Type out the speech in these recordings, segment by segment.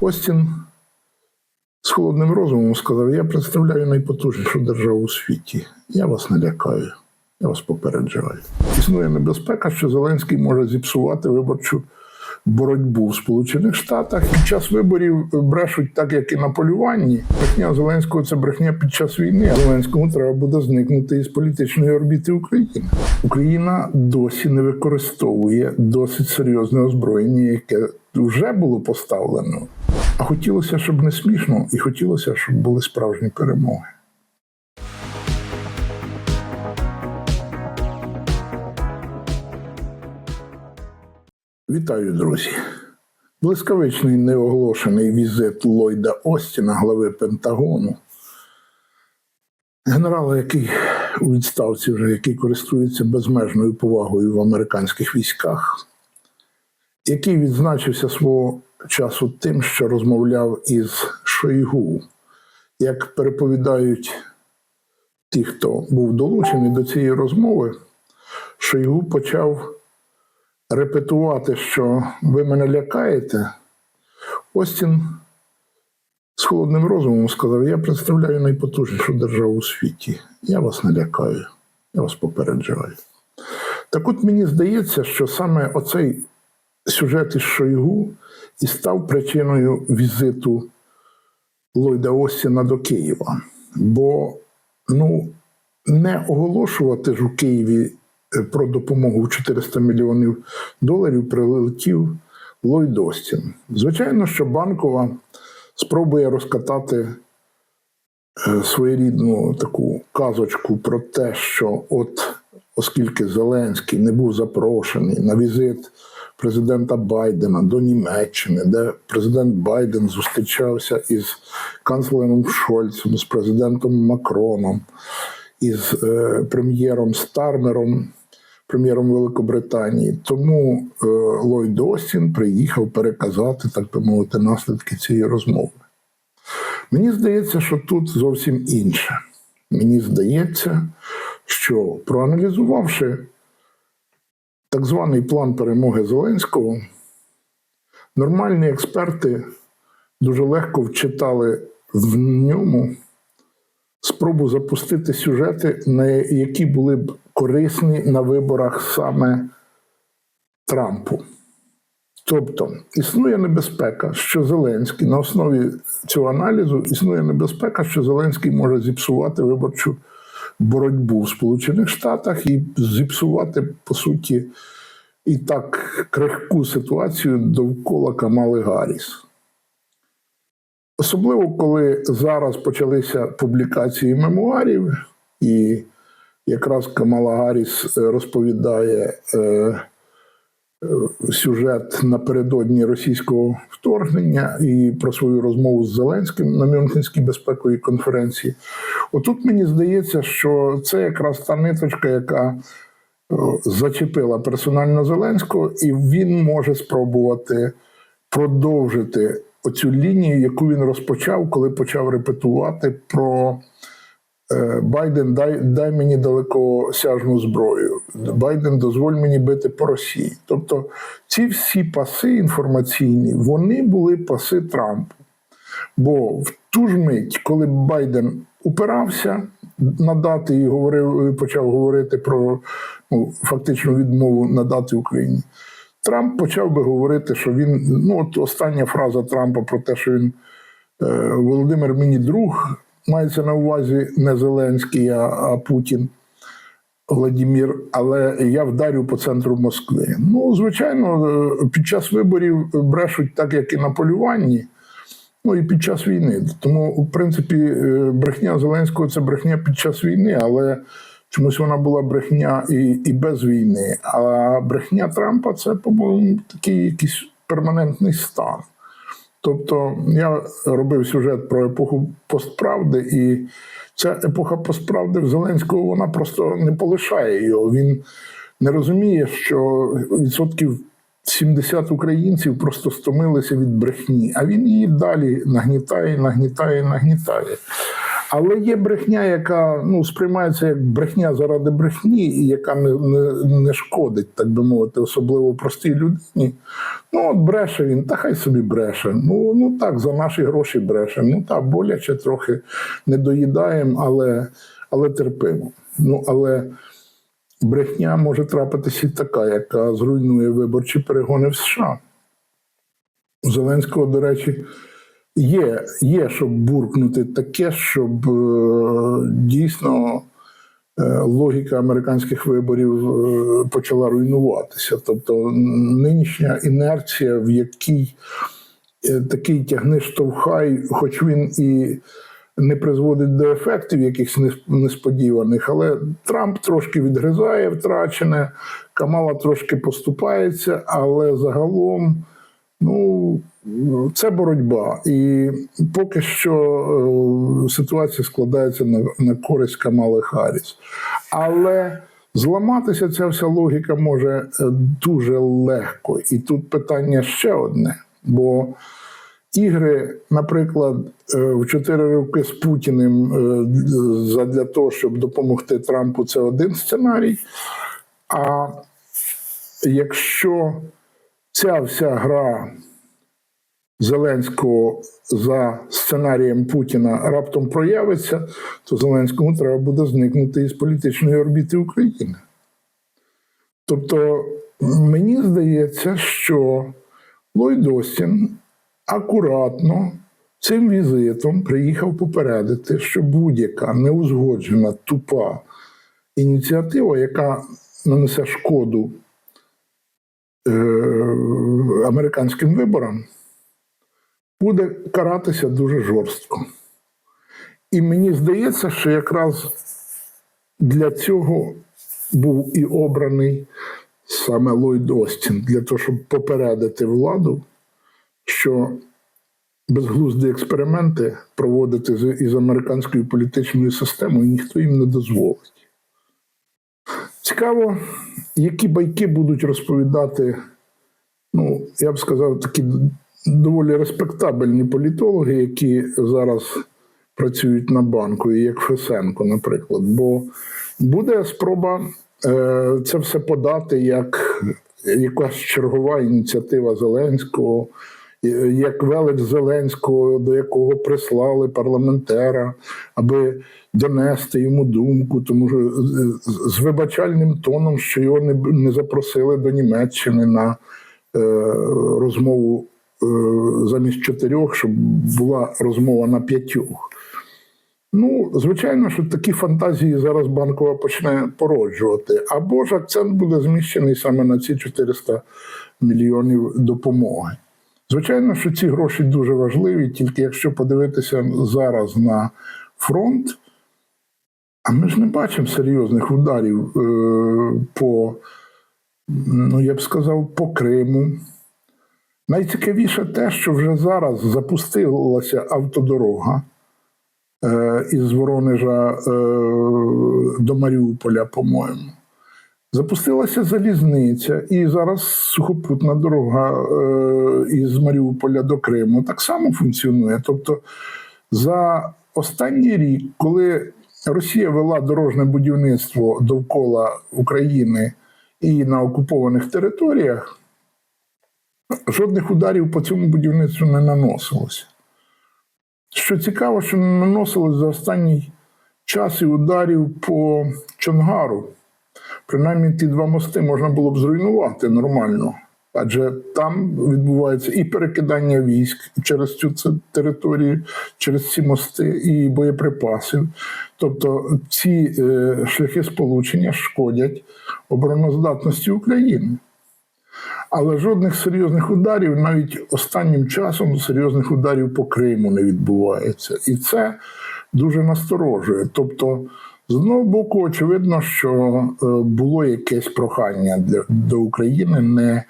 Остін з холодним розумом сказав: я представляю найпотужнішу державу у світі. Я вас не лякаю, я вас попереджаю. Існує небезпека, що Зеленський може зіпсувати виборчу боротьбу в Сполучених Штатах. Під час виборів брешуть так, як і на полюванні. Брехня Зеленського це брехня під час війни. А Зеленському треба буде зникнути із політичної орбіти України. Україна досі не використовує досить серйозне озброєння, яке вже було поставлено. А хотілося, щоб не смішно, і хотілося, щоб були справжні перемоги. Вітаю, друзі. Блискавичний неоголошений візит Ллойда Остіна, глави Пентагону, генерала, який у відставці вже який користується безмежною повагою в американських військах, який відзначився свого часу тим, що розмовляв із Шойгу. Як переповідають ті, хто був долучений до цієї розмови, Шойгу почав репетувати, що ви мене лякаєте. Остін з холодним розумом сказав: я представляю найпотужнішу державу у світі. Я вас не лякаю, я вас попереджаю. Так от мені здається, що саме оцей сюжет із Шойгу і став причиною візиту Ллойда Остіна до Києва. Бо ну, не оголошувати ж у Києві е, про допомогу в 400 мільйонів доларів прилетів Ллойд Остін. Звичайно, що банкова спробує розкатати е, своєрідну таку казочку про те, що от оскільки Зеленський не був запрошений на візит президента Байдена до Німеччини, де президент Байден зустрічався із канцлером Шольцем, з президентом Макроном, із е, прем'єром Стармером, прем'єром Великобританії. Тому е, Ллойд Остін приїхав переказати, так би мовити, наслідки цієї розмови. Мені здається, що тут зовсім інше. Мені здається, що проаналізувавши так званий план перемоги Зеленського, нормальні експерти дуже легко вчитали в ньому спробу запустити сюжети, які були б корисні на виборах саме Трампу. Тобто існує небезпека, що Зеленський на основі цього аналізу існує небезпека, що Зеленський може зіпсувати виборчу боротьбу в Сполучених Штатах і зіпсувати, по суті, і так крихку ситуацію довкола Камали Гарріс. Особливо, коли зараз почалися публікації мемуарів, і якраз Камала Гарріс е, розповідає е, сюжет напередодні російського вторгнення і про свою розмову з Зеленським на Мюнхенській безпековій конференції. Отут мені здається, що це якраз та ниточка, яка зачепила персонально Зеленського, і він може спробувати продовжити оцю лінію, яку він розпочав, коли почав репетувати про е, Байден, дай дай мені далекосяжну зброю. Байден, дозволь мені бити по Росії. Тобто ці всі паси інформаційні, вони були паси Трампу. Бо в ту ж мить, коли Байден упирався надати і говорив, почав говорити про ну, фактичну відмову надати Україні. Трамп почав би говорити, що він. Ну, от остання фраза Трампа про те, що він е, Володимир мені друг, мається на увазі не Зеленський, а, Путін. Владимир, але я вдарю по центру Москви. Ну, звичайно, е, під час виборів брешуть так, як і на полюванні, ну і під час війни. Тому, в принципі, е, брехня Зеленського це брехня під час війни, але чомусь вона була брехня і і без війни. А брехня Трампа це, по-моєму, такий якийсь перманентний стан. Тобто я робив сюжет про епоху постправди, і ця епоха постправди в Зеленського вона просто не полишає його. Він не розуміє, що відсотків 70 українців просто стомилися від брехні, а він її далі нагнітає, нагнітає, нагнітає. Але є брехня, яка ну, сприймається як брехня заради брехні, і яка не, не, не шкодить, так би мовити, особливо простій людині. Ну, от бреше він, та хай собі бреше. Ну, ну так, за наші гроші бреше. Ну так, боляче трохи не доїдаємо, але, але терпимо. Ну, але брехня може трапитися і така, яка зруйнує виборчі перегони в США. Зеленського, до речі, є, є щоб буркнути таке, щоб е, дійсно е, логіка американських виборів е, почала руйнуватися. Тобто нинішня інерція, в якій такий тягни штовхай, хоч він і не призводить до ефектів якихось нес- несподіваних, але Трамп трошки відгризає втрачене, Камала трошки поступається, але загалом. Ну, це боротьба. І поки що е, ситуація складається на, на користь Камали Харріс. Але зламатися ця вся логіка може е, дуже легко. І тут питання ще одне. Бо ігри, наприклад, е, в чотири роки з Путіним задля того, щоб допомогти Трампу, це один сценарій. А якщо ця вся гра Зеленського за сценарієм Путіна раптом проявиться, то Зеленському треба буде зникнути із політичної орбіти України. Тобто, мені здається, що Ллойд Остін акуратно цим візитом приїхав попередити, що будь-яка неузгоджена, тупа ініціатива, яка нанесе шкоду американським виборам, буде каратися дуже жорстко. І мені здається, що якраз для цього був і обраний саме Ллойд Остін, для того, щоб попередити владу, що безглузді експерименти проводити із американською політичною системою ніхто їм не дозволить. Цікаво, які байки будуть розповідати, ну, я б сказав, такі доволі респектабельні політологи, які зараз працюють на банку, як Фесенко, наприклад. Бо буде спроба е, це все подати як якась чергова ініціатива Зеленського, як велич Зеленського, до якого прислали парламентера, аби донести йому думку, тому що з- з вибачальним тоном, що його не, не запросили до Німеччини на е, розмову е, замість чотирьох, щоб була розмова на п'ятьох. Ну, звичайно, що такі фантазії зараз банкова почне породжувати. Або ж акцент буде зміщений саме на ці 400 мільйонів допомоги. Звичайно, що ці гроші дуже важливі, тільки якщо подивитися зараз на фронт, а ми ж не бачимо серйозних ударів е, по, ну я б сказав, по Криму. Найцікавіше те, що вже зараз запустилася автодорога е, із Воронежа е, до Маріуполя, по-моєму. Запустилася залізниця, і зараз сухопутна дорога е, із Маріуполя до Криму так само функціонує. Тобто, за останній рік, коли Росія вела дорожне будівництво довкола України і на окупованих територіях, жодних ударів по цьому будівництву не наносилося. Що цікаво, що не наносилось за останній час і ударів по Чонгару. Принаймні ті два мости можна було б зруйнувати нормально. Адже там відбувається і перекидання військ через цю територію, через ці мости, і боєприпасів. Тобто ці е, шляхи сполучення шкодять обороноздатності України. Але жодних серйозних ударів, навіть останнім часом серйозних ударів по Криму не відбувається. І це дуже насторожує. Тобто, з одного боку, очевидно, що е, було якесь прохання до України не е,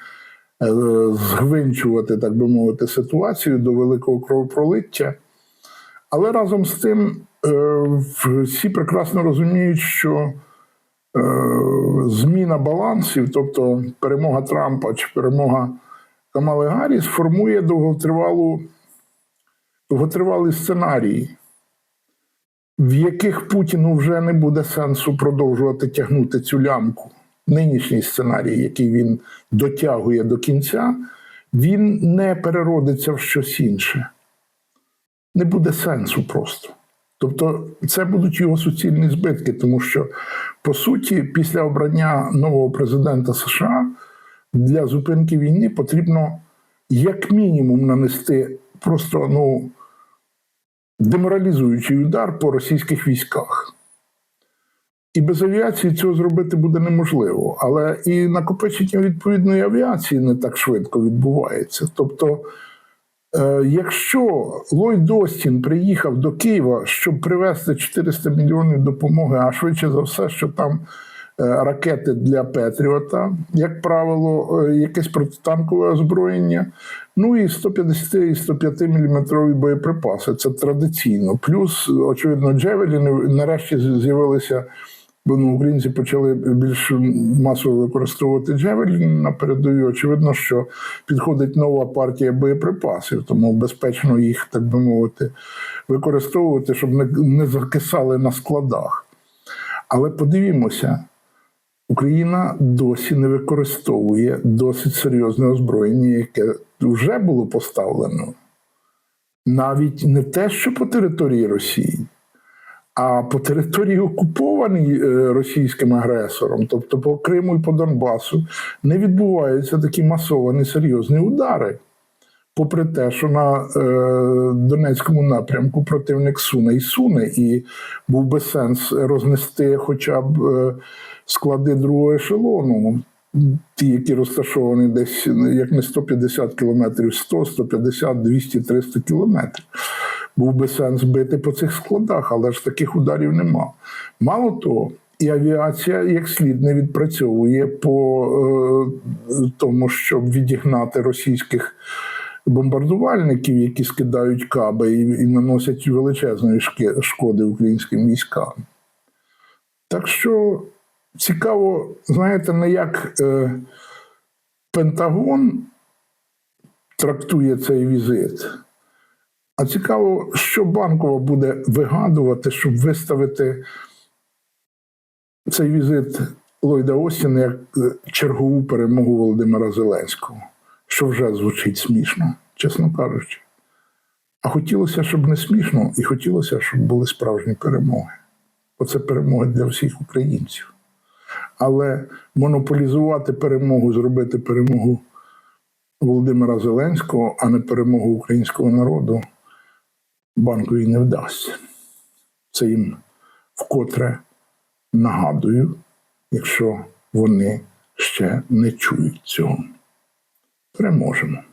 згвинчувати, так би мовити, ситуацію до великого кровопролиття. Але разом з тим е, всі прекрасно розуміють, що зміна балансів, тобто перемога Трампа чи перемога Камали Гарріс, формує довготривалу, довготривалий сценарій. В яких Путіну вже не буде сенсу продовжувати тягнути цю лямку. Нинішній сценарій, який він дотягує до кінця, він не переродиться в щось інше. Не буде сенсу просто. Тобто, це будуть його суцільні збитки, тому що, по суті, після обрання нового президента США для зупинки війни потрібно як мінімум нанести просто ну, деморалізуючий удар по російських військах. І без авіації цього зробити буде неможливо. Але і накопичення відповідної авіації не так швидко відбувається. Тобто, е, якщо Ллойд Остін приїхав до Києва, щоб привезти 400 мільйонів допомоги, а швидше за все, що там ракети для Петріота, як правило, е, якесь протитанкове озброєння, ну і 150 і 105 мм боєприпаси. Це традиційно. Плюс, очевидно, Джевеліни нарешті з'явилися. Бо ну, українці почали більш масово використовувати Джевелін на передовій. Очевидно, що підходить нова партія боєприпасів, тому безпечно їх, так би мовити, використовувати, щоб не, не закисали на складах. Але подивімося, Україна досі не використовує досить серйозне озброєння, яке вже було поставлено. Навіть не те, що по території Росії. А по території окупованій е, російським агресором, тобто по Криму і по Донбасу, не відбуваються такі масовані серйозні удари. Попри те, що на е, Донецькому напрямку противник суне і суне, і був би сенс рознести хоча б е, склади другого ешелону, ті, які розташовані десь як не 150 кілометрів, 100, 150, 200, 300 кілометрів був би сенс бити по цих складах, але ж таких ударів нема. Мало того, і авіація як слід не відпрацьовує по е, тому, щоб відігнати російських бомбардувальників, які скидають каби і, і наносять величезної шкоди українським військам. Так що цікаво, знаєте, не як е, Пентагон трактує цей візит. А цікаво, що банкова буде вигадувати, щоб виставити цей візит Ллойда Остіна як е, чергову перемогу Володимира Зеленського, що вже звучить смішно, чесно кажучи. А хотілося, щоб не смішно, і хотілося, щоб були справжні перемоги. Оце перемоги для всіх українців. Але монополізувати перемогу, зробити перемогу Володимира Зеленського, а не перемогу українського народу банкові не вдасться. Це їм вкотре нагадую, якщо вони ще не чують цього. Переможемо.